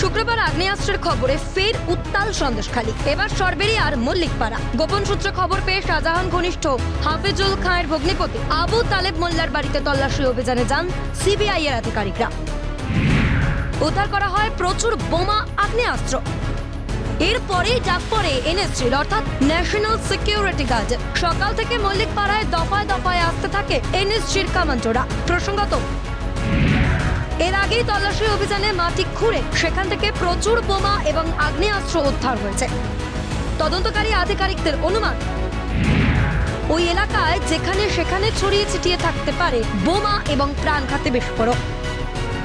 শুক্রবার আগ্নেয়াস্ত্রের খবরে ফের উত্তাল সন্দেশখালী এবার সরবেরি আর মল্লিকপাড়া। গোপন সূত্রে খবর পেয়ে শাহজাহান ঘনিষ্ঠ হাফিজুল খাঁয়ের ভগ্নিপতি আবু তালেব মোল্লার বাড়িতে তল্লাশি অভিযানে যান সিবিআই এর আধিকারিকরা। উদ্ধার করা হয় প্রচুর বোমা, আগ্নেয়াস্ত্র। এরপরেই ডাক পড়ে এনএসজির, অর্থাৎ ন্যাশনাল সিকিউরিটি গার্ড। সকাল থেকে মল্লিক পাড়ায় দফায় দফায় আসতে থাকে এনএসজির কামান্ডোরা। প্রসঙ্গত এর আগেই তল্লাশি অভিযানে মাটি খুঁড়ে সেখান থেকে প্রচুর বোমা এবং আগ্নেয়াস্ত্র উদ্ধার হয়েছে। তদন্তকারী আধিকারিকদের অনুমান, ওই এলাকায় যেখানে সেখানে ছড়িয়ে ছিটিয়ে থাকতে পারে বোমা এবং প্রাণঘাতী বিস্ফোরক।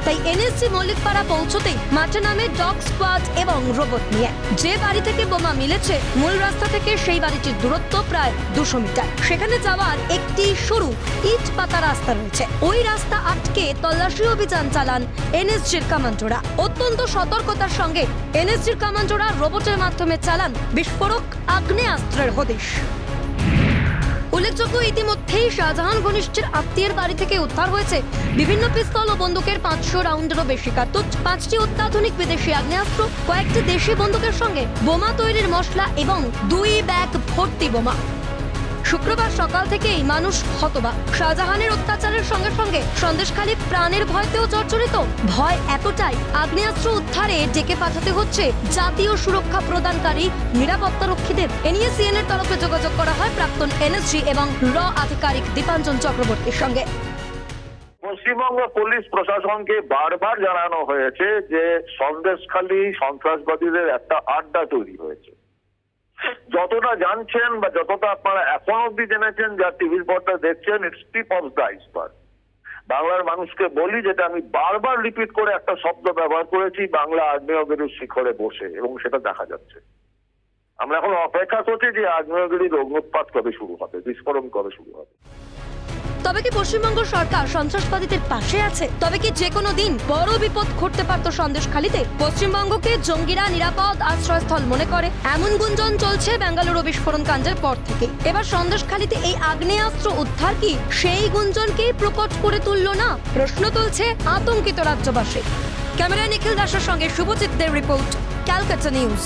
তাই এনএসসি মল্লিকপাড়া পৌঁছতেই মাঠে নামে ডগ স্কোয়াড এবং রোবট নিয়ে। যে বাড়ি থেকে বোমা মিলেছে, মূল রাস্তা থেকে সেই বাড়িটির দূরত্ব প্রায় দুশো মিটার। সেখানে যাওয়ার একটি সরু ইট পাতা রাস্তা রয়েছে। ওই রাস্তা আটকে তল্লাশি অভিযান চালান এনএসজির কামান্ডোরা। অত্যন্ত সতর্কতার সঙ্গে এনএসজির কামান্ডোরা রোবটের মাধ্যমে চালান বিস্ফোরক আগ্নেয়াস্ত্রের হদিশ। উল্লেখযোগ্য ইতিমধ্যেই শাহজাহান ঘনিষ্ঠের আত্মীয়ের বাড়ি থেকে উদ্ধার হয়েছে। বিভিন্ন পিস্তল ও বন্দুকের পাঁচশো রাউন্ডেরও বেশি কার্তুজ পাঁচটি অত্যাধুনিক বিদেশি আগ্নেয়াস্ত্র, কয়েকটি দেশি বন্দুকের সঙ্গে বোমা তৈরির মশলা এবং দুই ব্যাগ ভর্তি বোমা। শুক্রবার সকাল থেকেই মানুষ হতবাক। শাহজাহানের অত্যাচারের সঙ্গে সঙ্গে সন্দেশখালী প্রাণের ভয়তেও জর্জরিত। ভয় এতটাই, আগ্নেয়াস্ত্র উদ্ধারে ডেকে পাঠাতে হচ্ছে জাতীয় সুরক্ষা প্রদানকারী নিরাপত্তা রক্ষীদের। এনিয়ে সিএনএর তরফে যোগাযোগ করা হয় প্রাক্তন এনএসজি এবং র আধিকারিক দীপাঞ্জন চক্রবর্তীর সঙ্গে। পশ্চিমবঙ্গ পুলিশ প্রশাসনকে বারবার জানানো হয়েছে যে সন্দেশখালী সন্ত্রাসবাদীদের একটা আড্ডা তৈরি হয়েছে। যতটা জানছেন বা যতটা আপনারা এখন অব্দি জেনেছেন যা টিভির পর্দা দেখছেন it's tip of the iceberg বাংলার মানুষকে বলি যেটা আমি বারবার রিপিট করে একটা শব্দ ব্যবহার করেছি, বাংলা আগ্নেয়গিরির শিখরে বসে, এবং সেটা দেখা যাচ্ছে। আমরা এখন অপেক্ষা করছি যে আগ্নেয়গিরির অগ্নুৎপাত কবে শুরু হবে, বিস্ফোরণ কবে শুরু হবে। তবে কি পশ্চিমবঙ্গ সরকার সন্ত্রাসবাদীদের পাশে আছে? তবে কি যে কোনো দিন বড় বিপদ ঘটতে পারত সন্দেশখালীতে? পশ্চিমবঙ্গকে জঙ্গিরা নিরাপদ আশ্রয়স্থল মনে করে। এমন গুঞ্জন চলছে বেঙ্গালুরু বিস্ফোরণ কাণ্ডের পর থেকে। এবার সন্দেশখালীতে এই আগ্নেয়াস্ত্র উদ্ধার কি সেই গুঞ্জনকেই প্রকট করে তুলল না? প্রশ্ন তুলছে আতঙ্কিত রাজ্যবাসী। ক্যামেরায় নিখিল দাসের সঙ্গে শুভচিত্রের রিপোর্ট, ক্যালকাটা নিউজ।